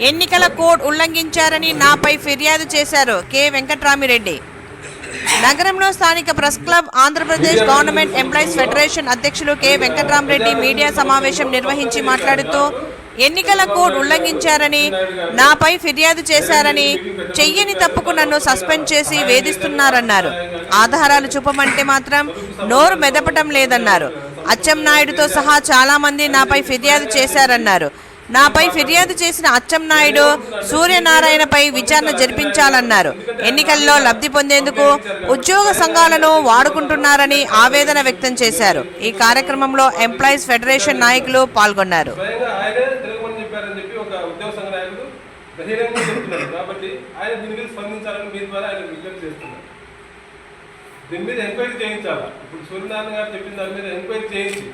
ఎన్నికల కోడ్ ఉల్లంఘించారని నాపై ఫిర్యాదు చేశారు కె. వెంకట్రామిరెడ్డి. నగరంలో స్థానిక press club Andhra Pradesh government employees federation అధ్యక్షులు కె. వెంకట్రామరెడ్డి మీడియా సమావేశం నిర్వహించి మాట్లాడుతూ ఎన్నికల కోడ్ ఉల్లంఘించారని నాపై ఫిర్యాదు చేశారని చెయ్యని తప్పుకు నన్ను సస్పెండ్ చేసి వేధిస్తున్నారన్నారు. ఆధారాలు చూపమంటే మాత్రం నోరు మెదపటం లేదన్నారు. అచ్చెం నాయుడుతో సహా చాలా మంది నాపై ఫిర్యాదు చేశారన్నారు. నాపై ఫిర్యాదు చేసిన అచ్చెన్నాయుడు సూర్యనారాయణపై విచారణ జరిపించాలన్నారు. ఎన్నికల్లో లబ్ధి పొందేందుకు ఉద్యోగ సంఘాలను వాడుకుంటున్నారని ఆవేదన వ్యక్తం చేశారు. ఈ కార్యక్రమంలో ఎంప్లాయీస్ ఫెడరేషన్ నాయకులు పాల్గొన్నారు. దీని మీద దీని మీద ఎంక్వైరీ చేయించాలా ఇప్పుడు సూర్యనారాయణ గారు చెప్పిన దాని మీద ఎంక్వైరీ చేయించి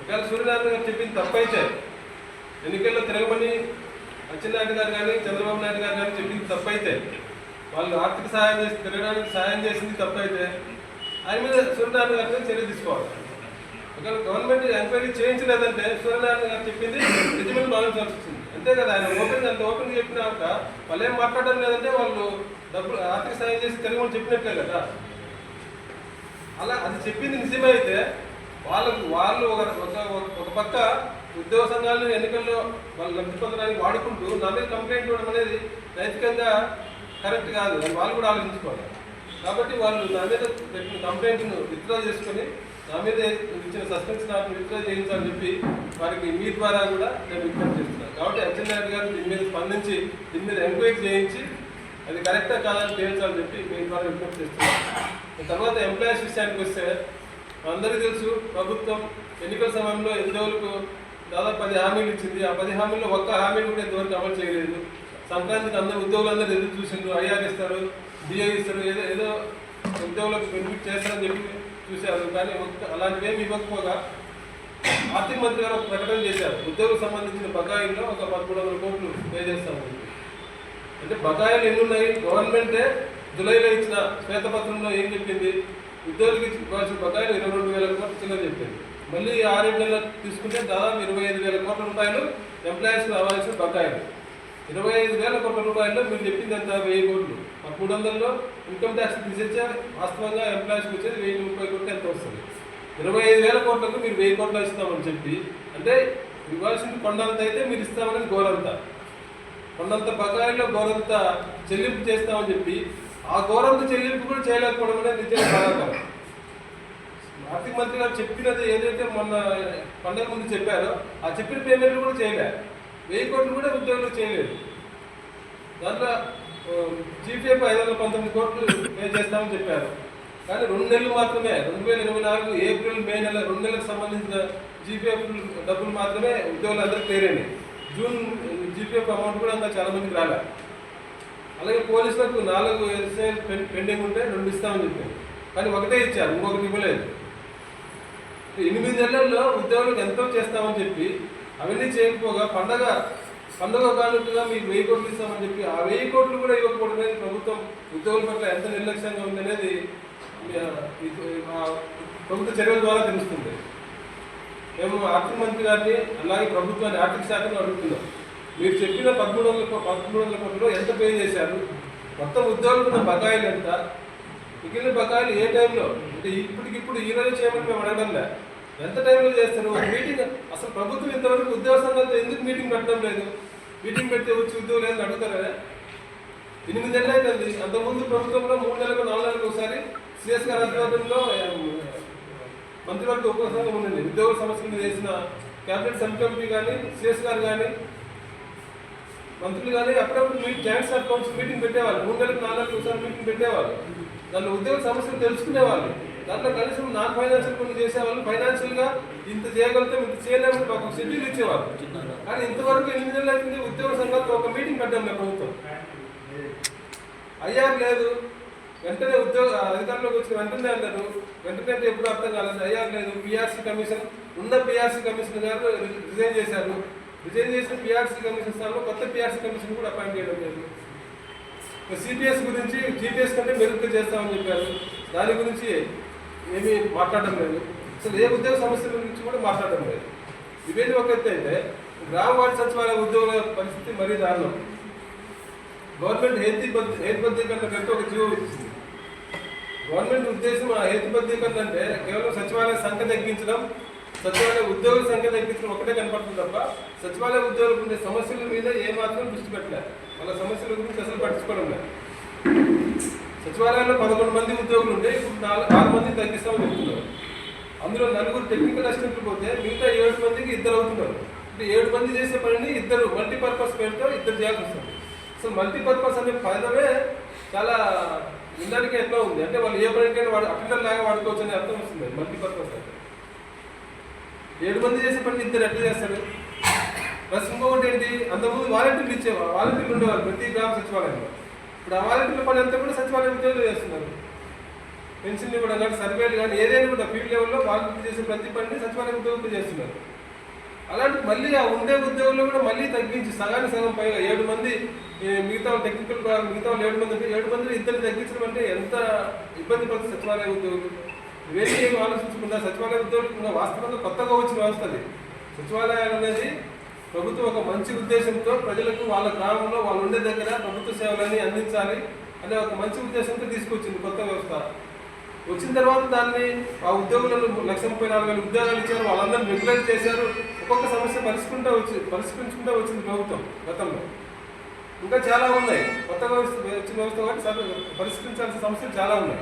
ఒకవేళ సూర్యనారాయణ గారు చెప్పింది తప్పైతే ఎన్నికల్లో తిరగమని అచ్చెన్నాయుడు గారు కానీ చంద్రబాబు నాయుడు గారు కానీ చెప్పింది తప్పైతే వాళ్ళు ఆర్థిక సహాయం చేసి తిరగడానికి సహాయం చేసింది తప్పైతే ఆయన మీద సూర్యనారాయణ గారి మీద చర్య తీసుకోవాలి. ఒకవేళ గవర్నమెంట్ ఎంక్వైరీ చేయించలేదంటే సూర్యనారాయణ గారు చెప్పింది నిజమని భావించాల్సి వచ్చింది అంతే కదా ఆయన ఓపెన్ అంత ఓపెన్ చెప్పినాక వాళ్ళు ఏం మాట్లాడడం లేదంటే వాళ్ళు డబ్బులు ఆర్థిక సాయం చేసి తిరగమని చెప్పినట్లే కదా. అలా అది చెప్పింది నిజమే అయితే వాళ్ళకు వాళ్ళు ఒక ఒక పక్క ఉద్యోగ సంఘాలు ఎన్నికల్లో వాళ్ళు లబ్ధి పొందడానికి వాడుకుంటూ నా మీద కంప్లైంట్ ఇవ్వడం అనేది నైతికంగా కరెక్ట్ కాదు వాళ్ళు కూడా ఆలోచించుకోవాలి. కాబట్టి వాళ్ళు నా మీద పెట్టిన కంప్లైంట్ను విత్డ్రా చేసుకొని నా మీద ఇచ్చిన సస్పెన్స్ నాకు విత్డ్రా చేయించాలని చెప్పి వారికి మీ ద్వారా కూడా నేను విజ్ఞప్తి చేస్తున్నాను. కాబట్టి అచ్చెన్నాయుడు గారు దీని మీద స్పందించి దీని మీద ఎంక్వైరీ చేయించి అది కరెక్టా కాదని తేల్చాలని చెప్పి మీ ద్వారా విజ్ఞప్తి చేస్తున్నాను. తర్వాత ఎంప్లాయీస్ విషయానికి వస్తే అందరికీ తెలుసు ప్రభుత్వం ఎన్నికల సమయంలో ఉద్యోగులకు దాదాపు పది హామీలు ఇచ్చింది. ఆ పది హామీల్లో ఒక్క హామీని కూడా ఇంతవరకు అమలు చేయలేదు. సంక్రాంతికి అందరూ ఉద్యోగులందరూ ఎదురు చూసిండ్రు. ఐఆర్ ఇస్తారు డిఏ ఇస్తారు ఏదో ఏదో ఉద్యోగులకు బెనిఫిట్ చేస్తారని చెప్పి చూశారు. కానీ ఒక్క- అలాంటివి ఏమి ఇవ్వకపోగా ఆర్థిక మంత్రి గారు ఒక ప్రకటన చేశారు. ఉద్యోగులకు సంబంధించిన బకాయిల్లో ఒక పదమూడు వందల కోట్లు పే చేస్తామని అంటే బకాయిలు ఎన్ని ఉన్నాయి గవర్నమెంటే జులైలో ఇచ్చిన శ్వేతపత్రంలో ఏం చెప్పింది? ఉద్యోగులకు ఇవ్వాల్సిన బకాయిలు ఇరవై రెండు వేల కోట్లు చెప్పింది. మళ్ళీ ఆరేడు నెలలు తీసుకుంటే దాదాపు ఇరవై ఐదు వేల కోట్ల రూపాయలు ఎంప్లాయీస్కి రావాల్సిన బకాయిలు. ఇరవై ఐదు వేల కోట్ల రూపాయల్లో మీరు చెప్పింది ఎంత వెయ్యి కోట్లు. ఆ మూడు వందల్లో ఇన్కమ్ ట్యాక్స్ తీసేస్తే వాస్తవంగా ఎంప్లాయీస్కి వచ్చేది వెయ్యి ముప్పై కోట్లు ఎంత వస్తుంది? ఇరవై ఐదు వేల కోట్లకు మీరు వెయ్యి కోట్లు ఇస్తామని చెప్పి అంటే ఇవ్వాల్సింది కొండంత అయితే మీరు ఇస్తామని గోరంతా. కొండంత బకాయిలో గోరంత చెల్లింపు చేస్తామని చెప్పి ఆ గోరంత చెల్లింపు కూడా చేయలేకపోవడం అనేది నిజంగా బాధాకరం. చెప్పినది ఏదైతే మొన్న పండగ ముందు చెప్పారో ఆ చెప్పిన పేమెంట్లు కూడా చేయలే. వెయ్యి కోట్లు కూడా ఉద్యోగులు చేయలేదు. దాంట్లో జీపీఎఫ్ ఐదు వందల పంతొమ్మిది కోట్లు పే చేస్తామని చెప్పారు. కానీ రెండు నెలలు మాత్రమే రెండు వేల ఇరవై నాలుగు ఏప్రిల్ మే నెల రెండు నెలలకు సంబంధించిన జీపీఎఫ్ డబ్బులు మాత్రమే ఉద్యోగులందరికీ క్లియర్ అయినాయి. జూన్ జీపీఎఫ్ అమౌంట్ కూడా ఇంకా చాలా మందికి రాలే. అలాగే పోలీసులకు నాలుగు ఎస్ఐ పెండింగ్ ఉంటే రెండు ఇస్తామని చెప్పారు. కానీ ఒకటే ఇచ్చారు ఇంకొకటి ఇవ్వలేదు. ఎనిమిది నెలల్లో ఉద్యోగులకు ఎంతో చేస్తామని చెప్పి అవన్నీ చేయకపోగా పండగ పండగ కానుకగా మీకు వెయ్యి కోట్లు ఇస్తామని చెప్పి ఆ వెయ్యి కోట్లు కూడా ఇవ్వకపోవడం ప్రభుత్వం ఉద్యోగుల పట్ల ఎంత నిర్లక్ష్యంగా ఉందనేది ప్రభుత్వ చర్యల ద్వారా తెలుస్తుంది. మేము ఆర్థిక మంత్రి గారిని అలాగే ప్రభుత్వాన్ని ఆర్థిక శాఖను అడుగుతున్నాం. మీరు చెప్పిన పదమూడు వందల పదమూడు వందల కోట్లు ఎంత పే చేశారు? మొత్తం ఉద్యోగులకు ఉన్న బకాయిలు ఎంత? మిగిలిన బకాయిలు ఏ టైంలో? అంటే ఇప్పటికిప్పుడు ఈ రోజు చేయమని మేము అడగడం ఎంత టైంలో చేస్తారు? మీటింగ్ అసలు ప్రభుత్వం ఇంతవరకు ఉద్యోగ సంఘాలతో ఎందుకు మీటింగ్ పెట్టడం లేదు? మీటింగ్ పెడితే వచ్చి ఉద్యోగం లేదని అడుగుతారు? ఎనిమిది నెలలు అవుతుంది అంతకుముందు ప్రభుత్వంలో మూడు నెలలకు నాలుగు నెలలకు ఒకసారి సిఎస్ గారి ఆధ్వర్యంలో మంత్రివర్గ ఉపసంఘం ఉండండి ఉద్యోగ సమస్యల మీద చేసిన క్యాబినెట్ సబ్ కమిటీ కానీ సిఎస్ గారు కానీ మంత్రులు కానీ అప్పుడప్పుడు మీ జాయింట్ సబ్ కౌన్సిల్ మీటింగ్ పెట్టేవాళ్ళు. మూడు నెలలకు నాలుగు నెలలకు ఒకసారి మీటింగ్ పెట్టేవాళ్ళు. దాని ఉద్యోగ సమస్యలు తెలుసుకునేవాళ్ళు. దాంట్లో కనీసం నాన్ ఫైనాన్షియల్ కొన్ని చేసేవాళ్ళు. ఫైనాన్షియల్గా ఇంత చేయగలిగితే ఇంత చేయలేము మాకు ఒక షెడ్యూల్ ఇచ్చేవారు కానీ ఇంతవరకు ఎనిమిది నెలలు అవుతుంది? ఉద్యోగ సంఘాలతో ఒక మీటింగ్ పెట్టాం మేము ప్రభుత్వం. అయ్యారు లేదు. వెంటనే ఉద్యోగ అధికారంలోకి వచ్చిన వెంటనే అన్నారు. వెంటనే అంటే ఎప్పుడు అర్థం కాలేదు. అయ్యారు లేదు. పిఆర్సీ కమిషన్ ఉన్న పిఆర్సీ కమిషన్ గారు రిజైన్ చేశారు. రిజైన్ చేసిన పిఆర్సీ కమిషన్ స్థానంలో కొత్త పిఆర్సీ కమిషన్ కూడా అపాయింట్ చేయడం లేదు సిపిఎస్ గురించి జీపీఎస్ కంటే మెరుగ్గా చేస్తామని చెప్పారు. దాని గురించి ఏమీ మాట్లాడడం లేదు. అసలు ఏ ఉద్యోగ సమస్యల గురించి కూడా మాట్లాడడం లేదు. ఇవేది ఒక అయితే గ్రామ వార్డు సచివాలయ ఉద్యోగుల పరిస్థితి మరీ దారుణం. గవర్నమెంట్ హేతుబద్ధ హేతుబద్ధీకరణ కంటే ఒక జీవో ఇచ్చింది. గవర్నమెంట్ ఉద్దేశం ఆ హేతుబద్ధీకరణ అంటే కేవలం సచివాలయ సంఖ్య తగ్గించడం సచివాలయ ఉద్యోగుల సంఖ్య తగ్గించడం ఒకటే కనపడుతుంది తప్ప సచివాలయ ఉద్యోగులకు ఉండే సమస్యల మీద ఏమాత్రం దృష్టి పెట్టలేదు వాళ్ళ సమస్యల గురించి అసలు పట్టించుకోవడం లేదు. సచివాలయంలో పదకొండు మంది ఉద్యోగులు ఉంటే ఇప్పుడు నాలుగు అందులో నలుగురు టెక్నికల్ అసిస్టెంట్లు పోతే మిగతా ఏడు మందికి ఇద్దరు అవుతున్నారు అంటే ఏడు మంది చేసే పనిని ఇద్దరు మల్టీపర్పస్ పేరుతో ఇద్దరు చేయాల్సి వస్తుంది. సో మల్టీపర్పస్ అనే పదమే చాలా వినడానికి ఎట్లా ఉంది? అంటే వాళ్ళు ఏ పనికైనా వాడు అటెండర్ లాగా వాడుకోవచ్చు అనే అర్థం వస్తుంది. మల్టీపర్పస్ అంటే. ఏడు మంది చేసే పని ఇద్దరు ఎట్లా చేస్తారు? ప్లస్ ఇంకొకటి ఏంటి? అంతకుముందు వాలంటీర్లు ఇచ్చేవారు వాలంటీర్లు ఉండేవారు ప్రతి గ్రామ సచివాలయంలో. ఇప్పుడు ఆ వాలంటీర్ల పని అంతా కూడా సచివాలయం ఉద్యోగులు చేస్తున్నారు. పెన్షన్ ఇవ్వడం కానీ సర్వేలు కానీ ఏదైనా కూడా ఫీల్డ్ లెవెల్లో వాలంటీర్లు చేసే ప్రతి పనిని సచివాలయం ఉద్యోగులు చేస్తున్నారు. అలాంటి మళ్ళీ ఆ ఉండే ఉద్యోగులు కూడా మళ్ళీ తగ్గించి సగానికి సగం పైగా ఏడు మంది మిగతా టెక్నికల్ మిగతా వాళ్ళు ఏడు మంది ఉంటే ఏడు మందిని ఇద్దరు తగ్గించడం అంటే ఎంత ఇబ్బంది పడుతుంది సచివాలయ ఉద్యోగులు? ఇవేమి ఏమి ఆలోచించకుండా సచివాలయ ఉద్యోగులు వాస్తవంగా కొత్తగా వచ్చిన వ్యవస్థ అది. సచివాలయాలు అనేది ప్రభుత్వం ఒక మంచి ఉద్దేశంతో ప్రజలకు వాళ్ళ గ్రామంలో వాళ్ళు ఉండే దగ్గర ప్రభుత్వ సేవలన్నీ అందించాలి అనే ఒక మంచి ఉద్దేశంతో తీసుకొచ్చింది కొత్త వ్యవస్థ. వచ్చిన తర్వాత దాన్ని ఆ ఉద్యోగులను లక్ష ముప్పై నాలుగు వేల ఉద్యోగాలు ఇచ్చారు. వాళ్ళందరూ రెగ్యులైజ్ చేశారు. ఒక్కొక్క సమస్య పరిష్కరించుకుంటూ వచ్చి పరిష్కరించుకుంటూ వచ్చింది ప్రభుత్వం గతంలో. ఇంకా చాలా ఉన్నాయి. కొత్తగా వ్యవస్థ వచ్చిన వ్యవస్థ కాబట్టి పరిష్కరించాల్సిన సమస్యలు చాలా ఉన్నాయి.